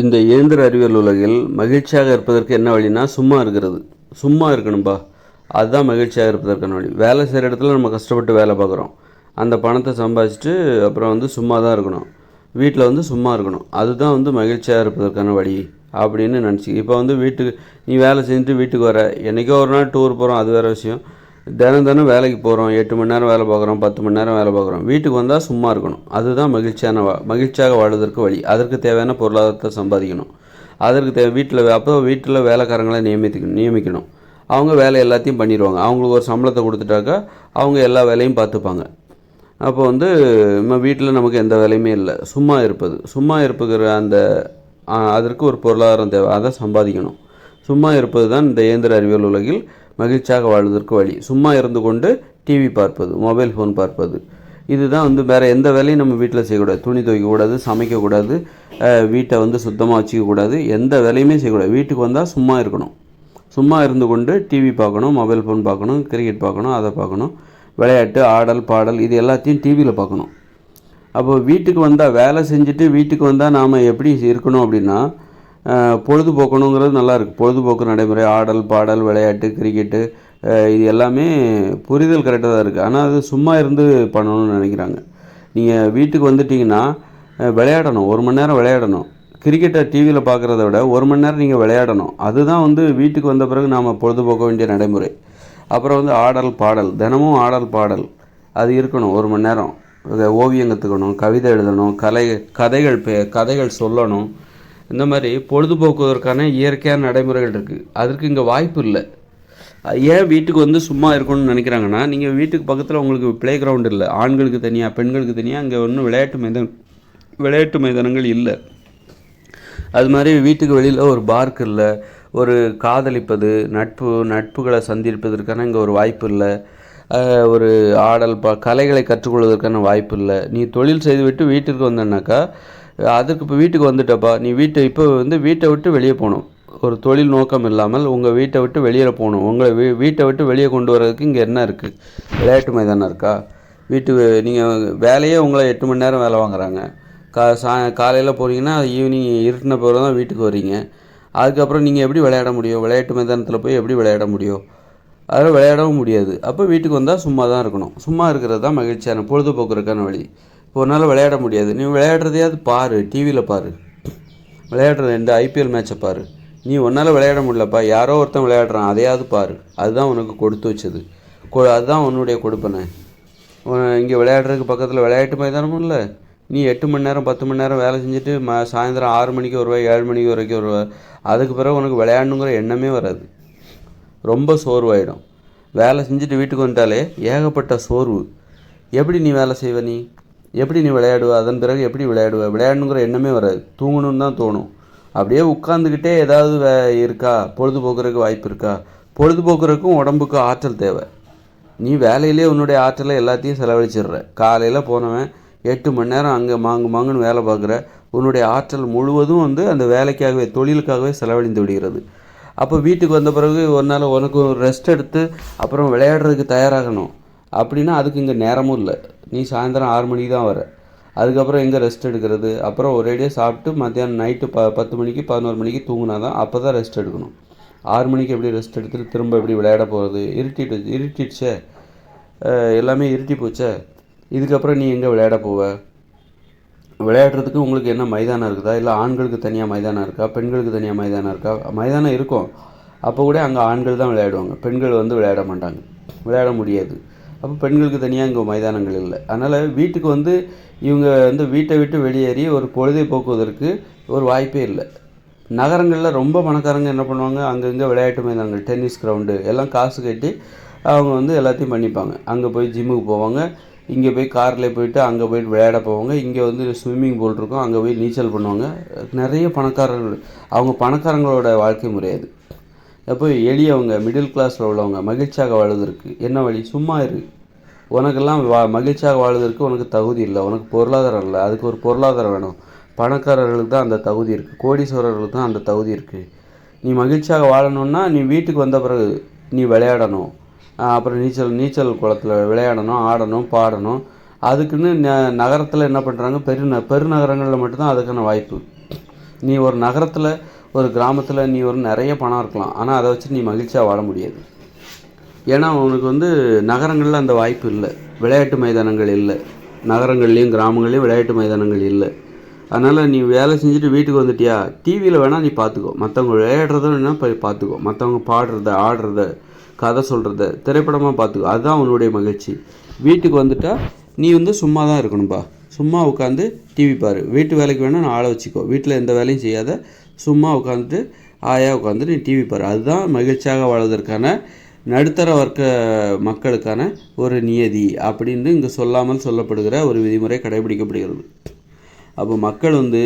இந்த இயந்திர அறிவியல் உலகில் மகிழ்ச்சியாக இருப்பதற்கு என்ன வழினா சும்மா இருக்கிறது. சும்மா இருக்கணும்பா. அதுதான் மகிழ்ச்சியாக இருப்பதற்கான வழி. வேலை செய்கிற இடத்துல நம்ம கஷ்டப்பட்டு வேலை பார்க்குறோம். அந்த பணத்தை சம்பாதிச்சுட்டு அப்புறம் வந்து சும்மா தான் இருக்கணும். வீட்டில் வந்து சும்மா இருக்கணும். அதுதான் வந்து மகிழ்ச்சியாக இருப்பதற்கான வழி அப்படின்னு நினச்சி. இப்போ வந்து வீட்டுக்கு நீ வேலை செஞ்சுட்டு வீட்டுக்கு வர. என்றைக்கோ ஒரு நாள் டூர் போகிறோம் அது வேறு விஷயம். தினம் தினம் வேலைக்கு போகிறோம் எட்டு மணி நேரம் வேலை பார்க்குறோம் பத்து மணி நேரம் வேலை பார்க்குறோம். வீட்டுக்கு வந்தால் சும்மா இருக்கணும். அதுதான் மகிழ்ச்சியான வா மகிழ்ச்சியாக வாழ்வதற்கு வழி. அதற்கு தேவையான பொருளாதாரத்தை சம்பாதிக்கணும். அதற்கு தேவை வீட்டில் அப்போ வீட்டில் வேலைக்காரங்களை நியமித்து நியமிக்கணும். அவங்க வேலை எல்லாத்தையும் பண்ணிடுவாங்க. அவங்களுக்கு ஒரு சம்பளத்தை கொடுத்துட்டாக்கா அவங்க எல்லா வேலையும் பார்த்துப்பாங்க. அப்போ வந்து நம்ம வீட்டில் நமக்கு எந்த வேலையுமே இல்லை. சும்மா இருப்பது. சும்மா இருப்புகிற அந்த அதற்கு ஒரு பொருளாதாரம் தேவை. அதை சம்பாதிக்கணும். சும்மா இருப்பது தான் இந்த இயந்திர அறிவியல் உலகில் மகிழ்ச்சியாக வாழ்வதற்கு வழி. சும்மா இருந்து கொண்டு டிவி பார்ப்பது மொபைல் ஃபோன் பார்ப்பது. இதுதான் வந்து வேறு எந்த வேலையும் நம்ம வீட்டில் செய்யக்கூடாது. துணி துவைக்கக்கூடாது சமைக்கக்கூடாது வீட்டை வந்து சுத்தமாக வச்சுக்கக்கூடாது. எந்த வேலையுமே செய்யக்கூடாது. வீட்டுக்கு வந்தால் சும்மா இருக்கணும். சும்மா இருந்து கொண்டு டிவி பார்க்கணும் மொபைல் ஃபோன் பார்க்கணும் கிரிக்கெட் பார்க்கணும் அதை பார்க்கணும். விளையாட்டு ஆடல் பாடல் இது எல்லாத்தையும் டிவியில் பார்க்கணும். அப்போ வீட்டுக்கு வந்தால் வேலை செஞ்சுட்டு வீட்டுக்கு வந்தால் நாம் எப்படி இருக்கணும் அப்படின்னா பொழுதுபோக்கணுங்கிறது நல்லாயிருக்கு. பொழுதுபோக்கு நடைமுறை ஆடல் பாடல் விளையாட்டு கிரிக்கெட்டு இது எல்லாமே புரிதல் கரெக்டாக தான் இருக்குது ஆனால் அது சும்மா இருந்து பண்ணணும்னு நினைக்கிறாங்க. நீங்கள் வீட்டுக்கு வந்துட்டிங்கன்னா விளையாடணும். ஒரு மணி நேரம் விளையாடணும். கிரிக்கெட்டை டிவியில் பார்க்குறத விட ஒரு மணி நேரம் நீங்கள் விளையாடணும். அதுதான் வந்து வீட்டுக்கு வந்த பிறகு நாம் பொழுதுபோக்க வேண்டிய நடைமுறை. அப்புறம் வந்து ஆடல் பாடல். தினமும் ஆடல் பாடல். அது இருக்கணும். ஒரு மணி நேரம். ஓவியம் கற்றுக்கணும் கவிதை எழுதணும் கலை கதைகள் பே கதைகள் சொல்லணும். இந்த மாதிரி பொழுதுபோக்குவதற்கான இயற்கையான நடைமுறைகள் இருக்குது அதற்கு இங்கே வாய்ப்பு இல்லை. ஏன் வீட்டுக்கு வந்து சும்மா இருக்கணும்னு நினைக்கிறாங்கன்னா நீங்கள் வீட்டுக்கு பக்கத்தில் உங்களுக்கு ப்ளே கிரவுண்ட் இல்லை. ஆண்களுக்கு தனியாக பெண்களுக்கு தனியாக அங்கே ஒன்றும் விளையாட்டு மைதான விளையாட்டு மைதானங்கள் இல்லை. அது மாதிரி வீட்டுக்கு வெளியில் ஒரு பார்க் இல்லை. ஒரு காதலிப்பது நட்பு நட்புகளை சந்திப்பதற்கான இங்கே ஒரு வாய்ப்பு இல்லை. ஒரு ஆடல் ப கலைகளை கற்றுக்கொள்வதற்கான வாய்ப்பு இல்லை. நீ தொழில் செய்துவிட்டு வீட்டிற்கு வந்தேன்னாக்கா அதுக்கு இப்போ வீட்டுக்கு வந்துட்டப்பா. நீ வீட்டை இப்போ வந்து வீட்டை விட்டு வெளியே போகணும். ஒரு தொழில் நோக்கம் இல்லாமல் உங்கள் வீட்டை விட்டு வெளியே போகணும். உங்களை வீ வீட்டை விட்டு வெளியே கொண்டு வர்றதுக்கு இங்கே என்ன இருக்குது விளையாட்டு மைதானம் இருக்கா? வீட்டு நீங்கள் வேலையே உங்களை எட்டு மணி நேரம் வேலை வாங்குறாங்க. கா சா காலையில் போகிறீங்கன்னா ஈவினிங் இருட்டின பிறகு தான் வீட்டுக்கு வரீங்க அதுக்கப்புறம் நீங்கள் எப்படி விளையாட முடியும்? விளையாட்டு மைதானத்தில் போய் எப்படி விளையாட முடியும்? அதில் விளையாடவும் முடியாது. அப்போ வீட்டுக்கு வந்தால் சும்மா தான் இருக்கணும். சும்மா இருக்கிறது தான் மகிழ்ச்சியான பொழுதுபோக்குறதுக்கான வழி. இப்போ உன்னால் விளையாட முடியாது. நீ விளையாடுறதையாவது பாரு டிவியில் பாரு. விளையாடுற இந்த ஐபிஎல் மேட்சை பாரு. நீ உன்னால் விளையாட முடியலப்பா. யாரோ ஒருத்தன் விளையாடுறான். அதையாவது பாரு. அதுதான் உனக்கு கொடுத்து வச்சது. கொ அதுதான் உன்னுடைய கொடுப்பனை. இங்கே விளையாடுறதுக்கு பக்கத்தில் விளையாட்டு மைதானமும் இல்லை. நீ எட்டு மணி நேரம் பத்து மணி நேரம் வேலை செஞ்சுட்டு ம சாயந்தரம் ஆறு மணிக்கு வருவா ஏழு மணிக்கு வரைக்கும் வருவா. அதுக்கு பிறகு உனக்கு விளையாடணுங்கிற எண்ணமே வராது. ரொம்ப சோர்வாயிடும். வேலை செஞ்சுட்டு வீட்டுக்கு வந்துட்டாலே ஏகப்பட்ட சோர்வு. எப்படி நீ வேலை செய்வ நீ? எப்படி நீ விளையாடுவ? அதன் பிறகு எப்படி விளையாடுவ? விளையாடணுங்கிற எண்ணமே வராது. தூங்கணும்னு தான் தோணும். அப்படியே உட்காந்துக்கிட்டே ஏதாவது வே இருக்கா? பொழுதுபோக்குறதுக்கு வாய்ப்பு இருக்கா? பொழுதுபோக்குறதுக்கும் உடம்புக்கு ஆற்றல் தேவை. நீ வேலையிலே உன்னுடைய ஆற்றலை எல்லாத்தையும் செலவழிச்சிடுற. காலையில் போனவன் எட்டு மணி நேரம் அங்கே மாங்கு மாங்குன்னு வேலை பார்க்குற. உன்னுடைய ஆற்றல் முழுவதும் வந்து அந்த வேலைக்காகவே தொழிலுக்காகவே செலவழிந்து விடுகிறது. அப்போ வீட்டுக்கு வந்த பிறகு ஒரு நாள் உனக்கு ஒரு ரெஸ்ட் எடுத்து அப்புறம் விளையாடுறதுக்கு தயாராகணும். அப்படின்னா அதுக்கு இங்கே நேரமும் இல்லை. நீ சாயந்தரம் ஆறு மணிக்கு தான் வர. அதுக்கப்புறம் எங்கே ரெஸ்ட் எடுக்கிறது? அப்புறம் ஒரேடியாக சாப்பிட்டு மத்தியானம் நைட்டு ப பத்து மணிக்கு பதினோரு மணிக்கு தூங்கினா தான் அப்போ தான் ரெஸ்ட் எடுக்கணும். ஆறு மணிக்கு எப்படி ரெஸ்ட் எடுத்துட்டு திரும்ப எப்படி விளையாட போகிறது இருட்டிட்டு இருட்டிடுச்சே. எல்லாமே இருட்டி போச்சே. இதுக்கப்புறம் நீ எங்கே விளையாட போவ? விளையாடுறதுக்கு உங்களுக்கு என்ன மைதானம் இருக்குதா? இல்லை ஆண்களுக்கு தனியாக மைதானம் இருக்கா? பெண்களுக்கு தனியாக மைதானம் இருக்கா? மைதானம் இருக்கும். அப்போ கூட அங்கே ஆண்கள் தான் விளையாடுவாங்க. பெண்கள் வந்து விளையாட மாட்டாங்க. விளையாட முடியாது. அப்போ பெண்களுக்கு தனியாக இங்கே மைதானங்கள் இல்லை. அதனால் வீட்டுக்கு வந்து இவங்க வந்து வீட்டை விட்டு வெளியேறி ஒரு பொழுதை போக்குவதற்கு ஒரு வாய்ப்பே இல்லை. நகரங்களில் ரொம்ப பணக்காரங்க என்ன பண்ணுவாங்க? அங்கங்கே விளையாட்டு மைதானங்கள் டென்னிஸ் கிரவுண்டு எல்லாம் காசு கட்டி அவங்க வந்து எல்லாத்தையும் பண்ணிப்பாங்க. அங்கே போய் ஜிம்முக்கு போவாங்க. இங்கே போய் காரில் போயிட்டு அங்கே போயிட்டு விளையாட போவாங்க. இங்கே வந்து ஸ்விம்மிங் பூல் இருக்கும். அங்கே போய் நீச்சல் பண்ணுவாங்க. நிறைய பணக்காரர்கள். அவங்க பணக்காரங்களோட வாழ்க்கை முறையாது அப்போ எளியவங்க மிடில் கிளாஸில் உள்ளவங்க மகிழ்ச்சியாக வாழ்வதற்கு என்ன வழி? சும்மா இரு. உனக்கெல்லாம் வா மகிழ்ச்சியாக வாழ்வதற்கு உனக்கு தகுதி இல்லை. உனக்கு பொருளாதாரம் இல்லை. அதுக்கு ஒரு பொருளாதாரம் வேணும். பணக்காரர்களுக்கு தான் அந்த தகுதி இருக்குது கோடீஸ்வரர்களுக்கு தான் அந்த தகுதி இருக்குது நீ மகிழ்ச்சியாக வாழணும்னா நீ வீட்டுக்கு வந்த பிறகு நீ விளையாடணும். அப்புறம் நீச்சல் நீச்சல் குளத்தில் விளையாடணும் ஆடணும் பாடணும். அதுக்குன்னு ந நகரத்தில் என்ன பண்ணுறாங்க பெரு பெருநகரங்களில் மட்டும்தான் அதுக்கான வாய்ப்பு. நீ ஒரு நகரத்தில் ஒரு கிராமத்தில் நீ ஒரு நிறைய பணம் இருக்கலாம். ஆனால் அதை வச்சு நீ மகிழ்ச்சியாக வாழ முடியாது. ஏன்னா உனக்கு வந்து நகரங்களில் அந்த வாய்ப்பு இல்லை. விளையாட்டு மைதானங்கள் இல்லை. நகரங்கள்லேயும் கிராமங்கள்லேயும் விளையாட்டு மைதானங்கள் இல்லை. அதனால் நீ வேலை செஞ்சுட்டு வீட்டுக்கு வந்துட்டியா? டிவியில் வேணால் நீ பார்த்துக்கோ மற்றவங்க விளையாடுறத வேணால் போய் பார்த்துக்கோ மற்றவங்க பாடுறத ஆடுறத கதை சொல்கிறத திரைப்படமாக பார்த்துக்கோ அதுதான் உன்னுடைய மகிழ்ச்சி. வீட்டுக்கு வந்துட்டால் நீ வந்து சும்மா தான் இருக்கணும்பா. சும்மா உட்காந்து டிவி பாரு. வீட்டு வேலைக்கு வேணால் நான் ஆளை வச்சுக்கோ. வீட்டில் எந்த வேலையும் செய்யாத சும்மா உட்காந்துட்டு ஆயா உட்காந்து நீ டிவி பாரு. அதுதான் மகிழ்ச்சியாக வாழ்வதற்கான நடுத்தர வர்க்க மக்களுக்கான ஒரு நியதி அப்படின்னு இங்கே சொல்லாமல் சொல்லப்படுகிற ஒரு விதிமுறை கடைபிடிக்கப்படுகிறது. அப்போ மக்கள் வந்து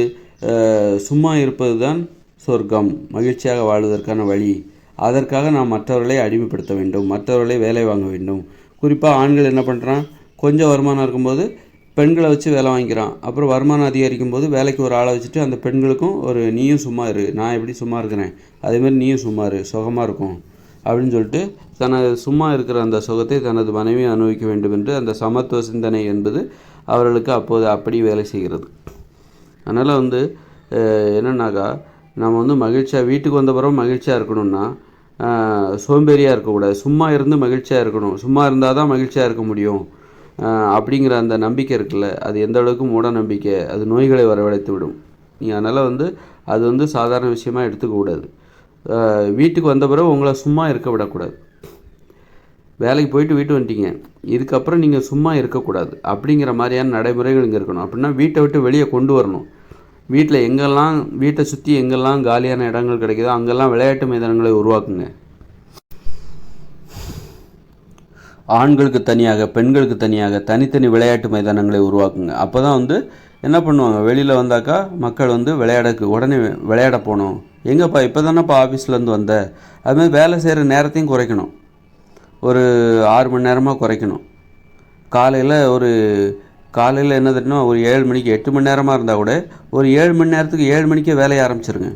சும்மா இருப்பது தான் சொர்க்கம். மகிழ்ச்சியாக வாழ்வதற்கான வழி. அதற்காக நாம் மற்றவர்களை அடிமைப்படுத்த வேண்டும். மற்றவர்களை வேலை வாங்க வேண்டும். குறிப்பாக ஆண்கள் என்ன பண்ணுறான் கொஞ்சம் வருமானம் இருக்கும்போது பெண்களை வச்சு வேலை வாங்கிக்கிறான். அப்புறம் வருமானம் அதிகரிக்கும் போது வேலைக்கு ஒரு ஆளை வச்சுட்டு அந்த பெண்களுக்கும் ஒரு நீயும் சும்மா இரு நான் எப்படி சும்மா இருக்கிறேன்? அதேமாதிரி நீயும் சும்மா இரு சுகமாக இருக்கும் அப்படின்னு சொல்லிட்டு தனது சும்மா இருக்கிற அந்த சுகத்தை தனது மனைவி அனுபவிக்க வேண்டும் என்று அந்த சமத்துவ சிந்தனை என்பது அவர்களுக்கு அப்போது அப்படி வேலை செய்கிறது. அதனால் வந்து என்னென்னாக்கா என்னன்னாக்கா நம்ம வந்து மகிழ்ச்சியாக வீட்டுக்கு வந்த பிறகு மகிழ்ச்சியாக இருக்கணும்னா சோம்பேறியாக இருக்கக்கூடாது. சும்மா இருந்து மகிழ்ச்சியாக இருக்கணும். சும்மா இருந்தால் தான் மகிழ்ச்சியாக இருக்க முடியும். அப்படிங்கிற அந்த நம்பிக்கை இருக்குல்ல அது எந்த அளவுக்கு மூட நம்பிக்கை அது நோய்களை வரவழைத்து விடும். நீங்கள் அதனால் வந்து அது வந்து சாதாரண விஷயமாக எடுத்துக்கக்கூடாது வீட்டுக்கு வந்த பிறகு உங்களை சும்மா இருக்க விடக்கூடாது. வேலைக்கு போயிட்டு வீட்டு வந்துட்டீங்க இதுக்கப்புறம் நீங்கள் சும்மா இருக்கக்கூடாது. அப்படிங்கிற மாதிரியான நடைமுறைகள் இங்கே இருக்கணும். அப்படின்னா வீட்டை விட்டு வெளியே கொண்டு வரணும். வீட்டில் எங்கெல்லாம் வீட்டை சுற்றி எங்கெல்லாம் காலியான இடங்கள் கிடைக்குதோ அங்கெல்லாம் விளையாட்டு மைதானங்களை உருவாக்குங்க. ஆண்களுக்கு தனியாக பெண்களுக்கு தனியாக தனித்தனி விளையாட்டு மைதானங்களை உருவாக்குங்க. அப்போ தான் வந்து என்ன பண்ணுவாங்க? வெளியில் வந்தாக்கா மக்கள் வந்து விளையாடக்கு உடனே விளையாட போகணும். எங்கேப்பா இப்போ தானேப்பா ஆஃபீஸ்லேருந்து வந்த? அதுமாதிரி வேலை செய்கிற நேரத்தையும் குறைக்கணும். ஒரு ஆறு மணி நேரமாக குறைக்கணும். காலையில் ஒரு காலையில் என்ன தெரியணும் ஒரு ஏழு மணிக்கு எட்டு மணி நேரமாக இருந்தால் கூட ஒரு ஏழு மணி நேரத்துக்கு ஏழு மணிக்கே வேலையை ஆரம்பிச்சிருங்க.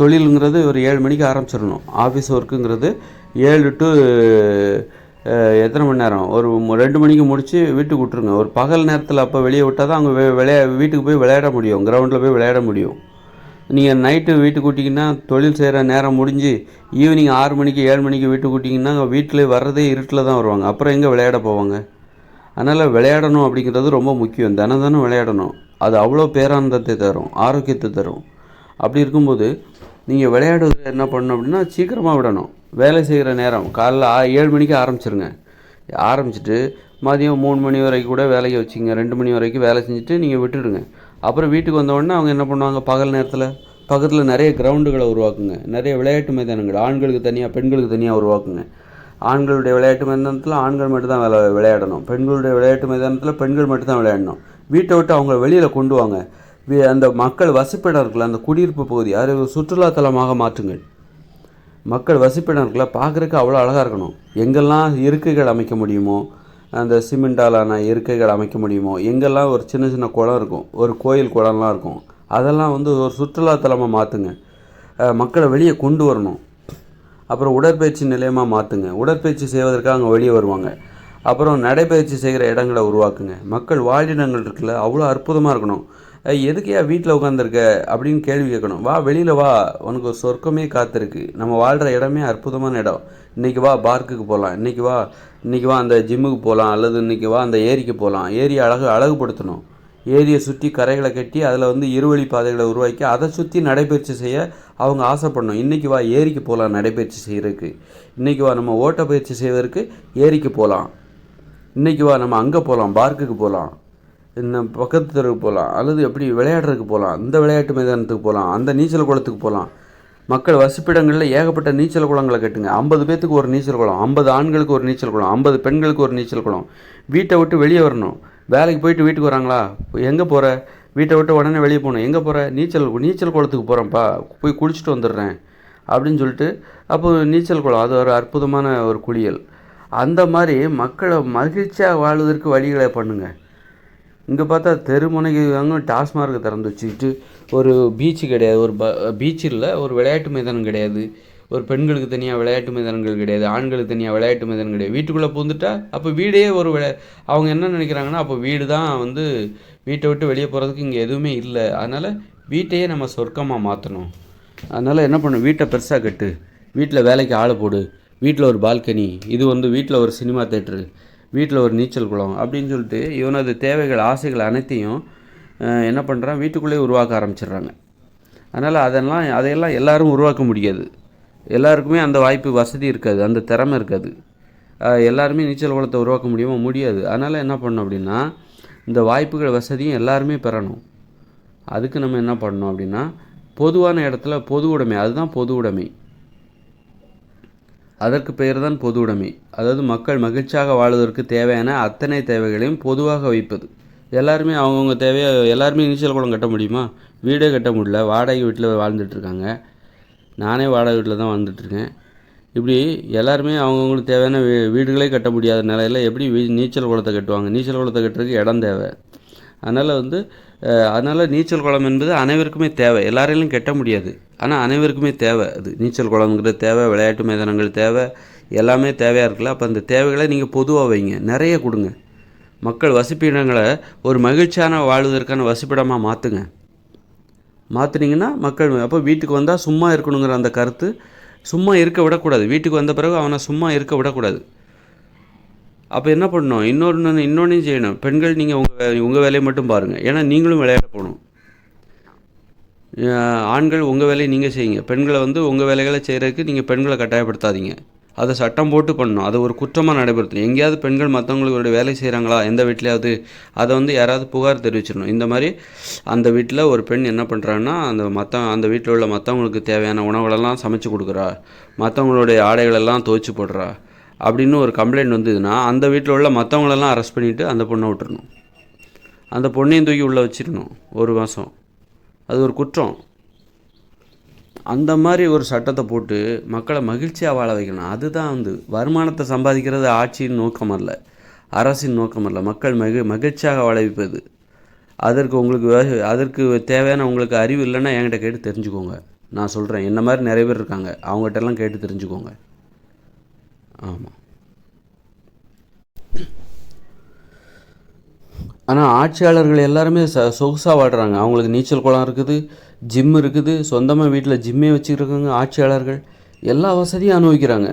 தொழிலுங்கிறது ஒரு ஏழு மணிக்கு ஆரம்பிச்சிடணும். ஆஃபீஸ் ஒர்க்குங்கிறது ஏழு டு எத்தனை மணி நேரம்? ஒரு ரெண்டு மணிக்கு முடித்து வீட்டுக்கு விட்ருங்க ஒரு பகல் நேரத்தில் அப்போ வெளியே விட்டால் தான் அவங்க வெ- விளையா வீட்டுக்கு போய் விளையாட முடியும். கிரவுண்டில் போய் விளையாட முடியும். நீங்கள் நைட்டு வீட்டுக்கு கூட்டிங்கன்னா தொழில் செய்கிற நேரம் முடிஞ்சு ஈவினிங் ஆறு மணிக்கு ஏழு மணிக்கு வீட்டுக்கு கூட்டிங்கன்னா வீட்டில் வர்றதே இருட்டில் தான் வருவாங்க. அப்புறம் எங்கே விளையாட போவாங்க? அதனால் விளையாடணும் அப்படிங்கிறது ரொம்ப முக்கியம். தினம் தினம் விளையாடணும். அது அவ்வளோ பேரானந்தத்தை தரும் ஆரோக்கியத்தை தரும். அப்படி இருக்கும்போது நீங்கள் விளையாடுறது என்ன பண்ணணும் அப்படின்னா சீக்கிரமாக விடணும். வேலை செய்கிற நேரம். காலைல ஆ- ஏழு மணிக்கு ஆரம்பிச்சிருங்க. ஆரம்பிச்சிட்டு மதியம் மூணு மணி வரைக்கும் கூட வேலையை வச்சுங்க ரெண்டு மணி வரைக்கும் வேலை செஞ்சுட்டு நீங்கள் விட்டுடுங்க. அப்புறம் வீட்டுக்கு வந்த அவங்க என்ன பண்ணுவாங்க? பகல் நேரத்தில் பக்கத்தில் நிறைய கிரவுண்டுகளை உருவாக்குங்க. நிறைய விளையாட்டு மைதானங்கள். ஆண்களுக்கு தனியாக பெண்களுக்கு தனியாக உருவாக்குங்க. ஆண்களுடைய விளையாட்டு மைதானத்தில் ஆண்கள் மட்டும்தான் விளை விளையாடணும். பெண்களுடைய விளையாட்டு மைதானத்தில் பெண்கள் மட்டும்தான் விளையாடணும். வீட்டை விட்டு அவங்கள வெளியில் கொண்டு வாங்க. அந்த மக்கள் வசிப்பிடம் இருக்குல்ல அந்த குடியிருப்பு பகுதி அதை சுற்றுலாத்தலமாக மாற்றுங்கள். மக்கள் வசிப்பிடம் இருக்குல்ல பார்க்குறதுக்கு அவ்வளோ அழகாக இருக்கணும். எங்கெல்லாம் இருக்கைகள் அமைக்க முடியுமோ அந்த சிமெண்டாலான இருக்கைகள் அமைக்க முடியுமோ எங்கெல்லாம் ஒரு சின்ன சின்ன குளம் இருக்கும் ஒரு கோயில் குளம்லாம் இருக்கும் அதெல்லாம் வந்து ஒரு சுற்றுலாத்தலமாக மாற்றுங்க மக்களை வெளியே கொண்டு வரணும். அப்புறம் உடற்பயிற்சி நிலையமாக மாற்றுங்க உடற்பயிற்சி செய்வதற்காக அங்கே வெளியே வருவாங்க. அப்புறம் நடைப்பயிற்சி செய்கிற இடங்களை உருவாக்குங்க. மக்கள் வாழிடங்கள் இருக்குல்ல அவ்வளோ அற்புதமாக இருக்கணும். எதுக்கையா வீட்டில் உட்காந்துருக்க அப்படின்னு கேள்வி கேட்கணும். வா வெளியில் வா. உனக்கு ஒரு சொர்க்கமே காத்திருக்கு. நம்ம வாழ்கிற இடமே அற்புதமான இடம். இன்றைக்கி வா பார்க்குக்கு போகலாம் இன்றைக்கி வா இன்றைக்கி வா அந்த ஜிம்முக்கு போகலாம் அல்லது இன்றைக்கி வா அந்த ஏரிக்கு போகலாம் ஏரியை அழகு அழகுபடுத்தணும். ஏரியை சுற்றி கரைகளை கட்டி அதில் வந்து இருவழி பாதைகளை உருவாக்கி அதை சுற்றி நடைபயிற்சி செய்ய அவங்க ஆசைப்படணும். இன்றைக்கி வா ஏரிக்கு போகலாம் நடைபயிற்சி செய்கிறதுக்கு இன்றைக்கி வா நம்ம ஓட்டப்பயிற்சி செய்வதற்கு ஏரிக்கு போகலாம் இன்றைக்கி வா நம்ம அங்கே போகலாம் பார்க்குக்கு போகலாம் என்ன பக்கத்து தெருவுக்கு போகலாம் அல்லது எப்படி விளையாடுறதுக்கு போகலாம் அந்த விளையாட்டு மைதானத்துக்கு போகலாம் அந்த நீச்சல் குளத்துக்கு போகலாம் மக்கள் வசிப்பிடங்களில் ஏகப்பட்ட நீச்சல் குளங்களை கட்டுங்க. ஐம்பது பேத்துக்கு ஒரு நீச்சல் குளம் ஐம்பது ஆண்களுக்கு ஒரு நீச்சல் குளம் ஐம்பது பெண்களுக்கு ஒரு நீச்சல் குளம். வீட்டை விட்டு வெளியே வரணும். வேலைக்கு போயிட்டு வீட்டுக்கு வராங்களா? எங்கே போகிற வீட்டை விட்டு உடனே வெளியே போகணும். எங்கே போகிற நீச்சல் நீச்சல் குளத்துக்கு போகிறேன்ப்பா போய் குளிச்சுட்டு வந்துடுறேன். அப்படின்னு சொல்லிட்டு அப்போ நீச்சல் குளம் அது ஒரு அற்புதமான ஒரு குளியல். அந்த மாதிரி மக்களை மகிழ்ச்சியாக வாழ்வதற்கு வழிகளை பண்ணுங்கள் இங்கே பார்த்தா தெருமுனைக்கு வாங்க டாஸ்மார்க்கை திறந்து வச்சுக்கிட்டு ஒரு பீச்சு கிடையாது. ஒரு ப பீச் இல்லை ஒரு விளையாட்டு மைதானம் கிடையாது. ஒரு பெண்களுக்கு தனியாக விளையாட்டு மைதானங்கள் கிடையாது. ஆண்களுக்கு தனியாக விளையாட்டு மைதானம் கிடையாது. வீட்டுக்குள்ளே பூந்துட்டா அப்போ வீடே ஒரு விளை அவங்க என்ன நினைக்கிறாங்கன்னா அப்போ வீடு தான் வந்து வீட்டை விட்டு வெளியே போகிறதுக்கு இங்கே எதுவுமே இல்லை. அதனால் வீட்டையே நம்ம சொர்க்கமாக மாற்றணும் அதனால் என்ன பண்ணணும் வீட்டை பெருசாக கட்டு. வீட்டில் வேலைக்கு ஆளை போடு. வீட்டில் ஒரு பால்கனி. இது வந்து வீட்டில் ஒரு சினிமா தேட்ரு வீட்டில் ஒரு நீச்சல் குளம் அப்படின்னு சொல்லிட்டு இவனது தேவைகள் ஆசைகள் அனைத்தையும் என்ன பண்ணுறான் வீட்டுக்குள்ளேயே உருவாக்க ஆரம்பிச்சிடுறாங்க. அதனால் அதெல்லாம் அதையெல்லாம் எல்லாரும் உருவாக்க முடியாது. எல்லாருக்குமே அந்த வாய்ப்பு வசதி இருக்காது அந்த திறமை இருக்காது. எல்லாருமே நீச்சல் குளத்தை உருவாக்க முடியுமா? முடியாது. அதனால் என்ன பண்ணணும் அப்படின்னா இந்த வாய்ப்புகள் வசதியும் எல்லாருமே பெறணும். அதுக்கு நம்ம என்ன பண்ணணும் அப்படின்னா பொதுவான இடத்துல பொது உடைமை அதுதான் பொது உடைமை. அதற்கு பெயர் தான் பொது உடைமை. அதாவது மக்கள் மகிழ்ச்சியாக வாழ்வதற்கு தேவையான அத்தனை தேவைகளையும் பொதுவாக வைப்பது. எல்லாருமே அவங்கவுங்க தேவையை எல்லாருமே நீச்சல் குளம் கட்ட முடியுமா? வீடே கட்ட முடியல. வாடகை வீட்டில் வாழ்ந்துட்டுருக்காங்க. நானே வாடகை வீட்டில் தான் வாழ்ந்துட்டுருக்கேன். இப்படி எல்லாருமே அவங்கவுங்களுக்கு தேவையான வீ வீடுகளே கட்ட முடியாத நிலையில் எப்படி நீச்சல் குளத்தை கட்டுவாங்க? நீச்சல் குளத்தை கட்டுறதுக்கு இடம் தேவை. அதனால் வந்து அதனால் நீச்சல் குளம் என்பது அனைவருக்குமே தேவை. எல்லாரையிலும் கெட்ட முடியாது. ஆனால் அனைவருக்குமே தேவை அது. நீச்சல் குளம்ங்கிறது தேவை விளையாட்டு மைதானங்கள் தேவை எல்லாமே தேவையாக இருக்குல்ல. அப்போ அந்த தேவைகளை நீங்கள் பொதுவாக வைங்க. நிறைய கொடுங்க. மக்கள் வசிப்பிடங்களை ஒரு மகிழ்ச்சியான வாழ்வதற்கான வசிப்பிடமாக மாற்றுங்க மாற்றுனீங்கன்னா மக்கள் அப்போ வீட்டுக்கு வந்தால் சும்மா இருக்கணுங்கிற அந்த கருத்து சும்மா இருக்க விடக்கூடாது. வீட்டுக்கு வந்த பிறகு அவனை சும்மா இருக்க விடக்கூடாது. அப்போ என்ன பண்ணணும்? இன்னொன்று இன்னொன்றையும் செய்யணும். பெண்கள் நீங்கள் உங்கள் உங்கள் வேலையை மட்டும் பாருங்கள் ஏன்னா நீங்களும் விளையாட போகணும். ஆண்கள் உங்கள் வேலையை நீங்கள் செய்யுங்க. பெண்களை வந்து உங்கள் வேலைகளை செய்கிறதுக்கு நீங்கள் பெண்களை கட்டாயப்படுத்தாதீங்க. அதை சட்டம் போட்டு பண்ணணும். அதை ஒரு குற்றமாக நடைபெறுத்தணும். எங்கேயாவது பெண்கள் மற்றவங்களுடைய வேலை செய்கிறாங்களா எந்த வீட்லையாவது? அதை வந்து யாராவது புகார் தெரிவிச்சிடணும். இந்த மாதிரி அந்த வீட்டில் ஒரு பெண் என்ன பண்ணுறாங்கன்னா அந்த மற்ற அந்த வீட்டில் உள்ள மற்றவங்களுக்கு தேவையான உணவுகளெல்லாம் சமைச்சு கொடுக்குறா. மற்றவங்களுடைய ஆடைகளெல்லாம் துவைச்சி போடுறா. அப்படின்னு ஒரு கம்ப்ளைண்ட் வந்ததுன்னா அந்த வீட்டில் உள்ள மற்றவங்களெல்லாம் அரெஸ்ட் பண்ணிவிட்டு அந்த பொண்ணை விட்டுறணும். அந்த பொண்ணையும் தூக்கி உள்ளே வச்சிடணும் ஒரு மாதம் அது ஒரு குற்றம். அந்த மாதிரி ஒரு சட்டத்தை போட்டு மக்களை மகிழ்ச்சியாக வாழ வைக்கணும். அதுதான் வந்து வருமானத்தை சம்பாதிக்கிறது ஆட்சியின் நோக்கம் அல்ல அரசின் நோக்கம் அல்ல. மக்கள் மகி மகிழ்ச்சியாக வாழ வைப்பது. அதற்கு உங்களுக்கு வே- அதற்கு தேவையான உங்களுக்கு அறிவு இல்லைன்னா என்கிட்ட கேட்டு தெரிஞ்சுக்கோங்க. நான் சொல்கிறேன் என்ன மாதிரி நிறைய பேர் இருக்காங்க. அவங்ககிட்ட எல்லாம் கேட்டு தெரிஞ்சுக்கோங்க. ஆமாம் ஆனால் ஆட்சியாளர்கள் எல்லாருமே ச சொகுசாக வாடுறாங்க அவங்களுக்கு நீச்சல் குளம் இருக்குது ஜிம் இருக்குது சொந்தமாக வீட்டில் ஜிம்மே வச்சுருக்காங்க ஆட்சியாளர்கள். எல்லா வசதியும் அனுபவிக்கிறாங்க.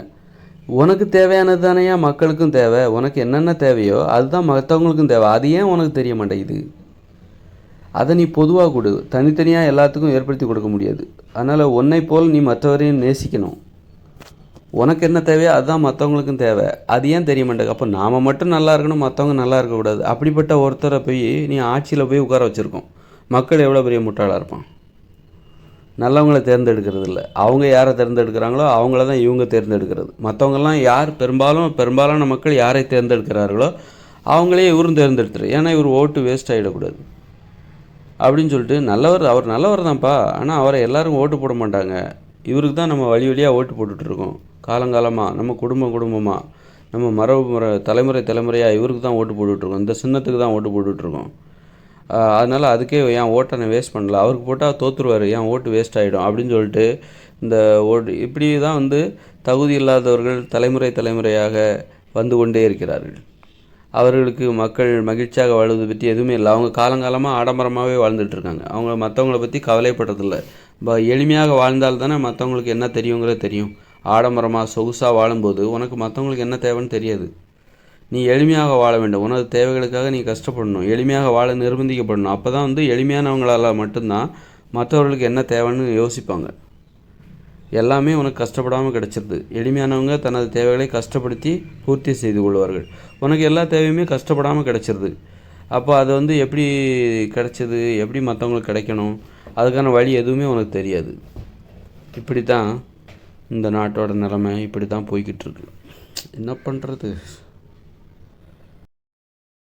உனக்கு தேவையானது தானேயா? மக்களுக்கும் தேவை. உனக்கு என்னென்ன தேவையோ அதுதான் மற்றவங்களுக்கும் தேவை. அது ஏன் உனக்கு தெரிய மாட்டேங்குது? அதை நீ பொதுவாக கொடு. தனித்தனியாக எல்லாத்துக்கும் ஏற்படுத்தி கொடுக்க முடியாது. அதனால் உன்னை போல் நீ மற்றவரையும் நேசிக்கணும். உனக்கு என்ன தேவையோ அதுதான் மற்றவங்களுக்கும் தேவை. அது ஏன் தெரிய மாட்டேங்க அப்போ நாம் மட்டும் நல்லா இருக்கணும் மற்றவங்க நல்லா இருக்கக்கூடாது. அப்படிப்பட்ட ஒருத்தரை போய் நீ ஆட்சியில் போய் உட்கார வச்சுருக்கோம். மக்கள் எவ்வளோ பெரிய முட்டாளாக இருப்பான்? நல்லவங்கள தேர்ந்தெடுக்கிறது இல்லை. அவங்க யாரை தேர்ந்தெடுக்கிறாங்களோ அவங்கள தான் இவங்க தேர்ந்தெடுக்கிறது. மற்றவங்கெல்லாம் யார் பெரும்பாலும் பெரும்பாலான மக்கள் யாரை தேர்ந்தெடுக்கிறார்களோ அவங்களே இவரும் தேர்ந்தெடுத்துரு. ஏன்னா இவர் ஓட்டு வேஸ்ட் ஆகிடக்கூடாது அப்படின்னு சொல்லிட்டு நல்லவர் அவர் நல்லவர் தான்ப்பா. ஆனால் அவரை எல்லாரும் ஓட்டு போட மாட்டாங்க. இவருக்கு தான் நம்ம வழி வழியாக ஓட்டு போட்டுட்ருக்கோம். காலங்காலமாக நம்ம குடும்பம் குடும்பமாக நம்ம மரபு முறை தலைமுறை தலைமுறையாக இவருக்கு தான் ஓட்டு போட்டுட்ருக்கோம். இந்த சின்னத்துக்கு தான் ஓட்டு போட்டுட்ருக்கோம். அதனால் அதுக்கே என் ஓட்டை நான் வேஸ்ட் பண்ணல? அவருக்கு போட்டால் தோற்றுருவார் என் ஓட்டு வேஸ்ட் ஆகிடும் அப்படின்னு சொல்லிட்டு இந்த ஓட்டு இப்படி தான் வந்து தகுதி இல்லாதவர்கள் தலைமுறை தலைமுறையாக வந்து கொண்டே இருக்கிறார்கள். அவர்களுக்கு மக்கள் மகிழ்ச்சியாக வாழ்வதை பற்றி எதுவுமே இல்லை. அவங்க காலங்காலமாக ஆடம்பரமாகவே வாழ்ந்துட்டுருக்காங்க அவங்க மற்றவங்கள பற்றி கவலைப்படுறதில்ல. ப எளிமையாக வாழ்ந்தால் தானே மற்றவங்களுக்கு என்ன தெரியுங்கிறது தெரியும். ஆடம்பரமாக சொகுசாக வாழும்போது உனக்கு மற்றவங்களுக்கு என்ன தேவைன்னு தெரியாது. நீ எளிமையாக வாழ வேண்டும். உனது தேவைகளுக்காக நீ கஷ்டப்படணும். எளிமையாக வாழ நிர்பந்திக்கப்படணும். அப்போ தான் வந்து எளிமையானவங்களால் மட்டும்தான் மற்றவர்களுக்கு என்ன தேவைன்னு யோசிப்பாங்க. எல்லாமே உனக்கு கஷ்டப்படாமல் கிடச்சிருது. எளிமையானவங்க தனது தேவைகளை கஷ்டப்படுத்தி பூர்த்தி செய்து கொள்வார்கள். உனக்கு எல்லா தேவையுமே கஷ்டப்படாமல் கிடச்சிருது. அப்போ அது வந்து எப்படி கிடச்சிது? எப்படி மற்றவங்களுக்கு கிடைக்கணும்? அதுக்கான வழி எதுவுமே உனக்கு தெரியாது. இப்படி தான் இந்த நாட்டோட நிலைமை இப்படி தான் போய்கிட்டு இருக்கு. என்ன பண்ணுறது